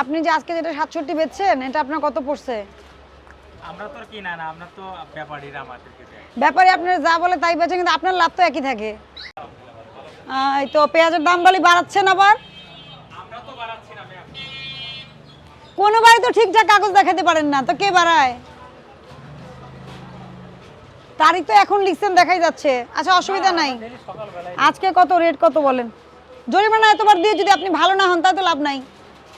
আপনি যে আজকে যেটা সাতষট্টি বেচছেন এটা আপনার কত পড়ছে? আমরা তো কিনা না আমরা তো ব্যাপারীরা আমাদেরকে ব্যাপারে আপনার যা বলে তাই বেচেন কিন্তু আপনার লাভ তো একই থাকে। এই তো পেঁয়াজের দাম বলি বাড়াচ্ছেন আবার? আমরা তো বাড়াচ্ছি না কোনো বাড়ি তো ঠিকঠাক কাগজ দেখাতে পারেন না তো কে বাড়ায়? তারিখ তো এখন লিখছেন দেখাই যাচ্ছে। আচ্ছা অসুবিধা নাই। আজকে কত রেট কত বলেন? জরিমানা এতবার দিয়ে যদি আপনি ভালো না হন তাহলে তো লাভ নাই।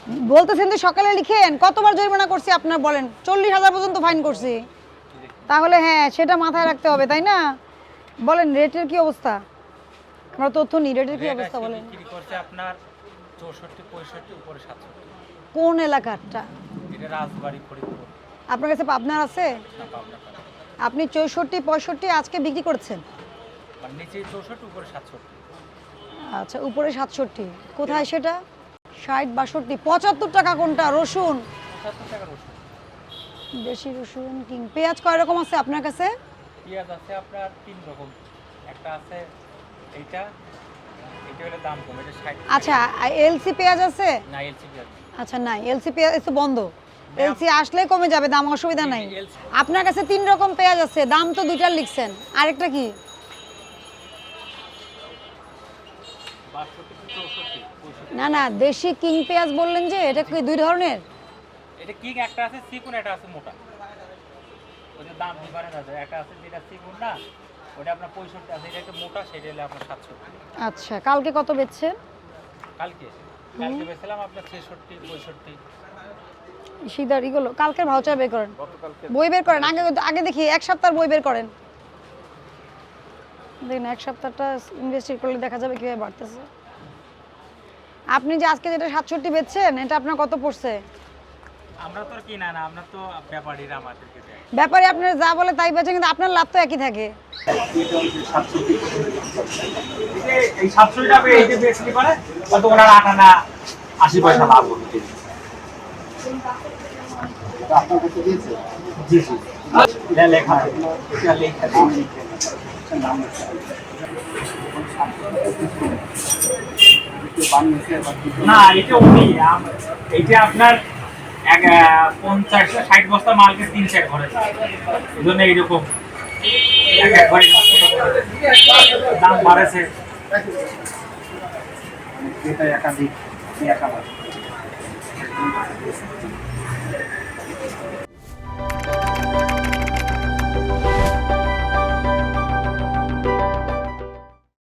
বলতেছেন যে সকালে লিখেন কতবার জরিমানা করছি আপনার বলেন। চল্লিশ হাজার পর্যন্ত ফাইন করছি। তাহলে হ্যাঁ সেটা মাথায় রাখতে হবে তাই না? বলেন রেটের কি অবস্থা? আমরা তথ্য নিই রেটের কি অবস্থা বলেন। আপনার চৌষট্টি পঁয়ষট্টি উপরে সাতষট্টি। কোন এলাকারটা? এটা রাজবাড়ি ফরিদপুর। আপনার কাছে পাবনার আছে। আপনি চৌষট্টি পঁয়ষট্টি আজকে বিক্রি করছেন? মানে আচ্ছা উপরে সাতষট্টি। কোথায় সেটা? ষাট বাষট্টি পঁচাত্তর টাকা কোনটা? রসুন। দেশি রসুন। কিং। পেঁয়াজ কয় রকম আছে আপনার কাছে? পেঁয়াজ আছে আপনার তিন রকম। একটা আছে এইটা আচ্ছা এলসি পেঁয়াজ আছে? না এলসি পেঁয়াজ আচ্ছা নাই এলসি পেঁয়াজ তো বন্ধ। এলসি আসলেই কমে যাবে দাম অসুবিধা নাই। আপনার কাছে তিন রকম পেঁয়াজ আছে দাম তো দুইটার লিখছেন। আরেকটা কি? না না দেশি কিং পেঁয়াজ বললেন যে এটা কি দুই ধরনের? এটা কি একটা আছে চিকুন একটা আছে মোটা। ওদের দাম ডিফারেন্স আছে। একটা আছে যেটা চিকুন না ওটা আপনার পঁয়ষট্টি আছে এটা একটু মোটা সেটা হলে আপনার সাতষট্টি। আচ্ছা কালকে কত বেচছেন? কালকে? কালকে বেছিলাম আপনার ছেষট্টি পঁয়ষট্টি। সিদার ইগুলো কালকের ভাউচার বের করেন। বই বের করেন। আগে আগে দেখি এক সপ্তাহ বই বের করেন। দেখুন এক সপ্তাহটা ইনভেস্ট করলে দেখা যাবে কীভাবে বাড়তেছে। আপনি যে আজকে যেটা সাতষট্টি বেচছেন এটা আপনার কত পড়ছে? আমরা তো আর কিনা না আমরা তো ব্যাপারীরা আমাদেরকে দেয়। ব্যাপারে আপনার যা বলে তাই বেচেন কিন্তু আপনার লাভ তো একই থাকে। এই টাকা এই যে বেচতে পারে কত ওনার আটা না আশি পয়সা লাভ হচ্ছে আপনার কাছে দিয়েছে? জি জি। এটা লেখা আছে। এটা লেখা আছে। নাম না, এটা উনি এইটা আপনার এক পঞ্চাশ, ষাট বস্তা মালকে তিন চার ঘরে। এই জন্য এইরকম। এক দাম বাড়েছে। একাধিক একাধিক।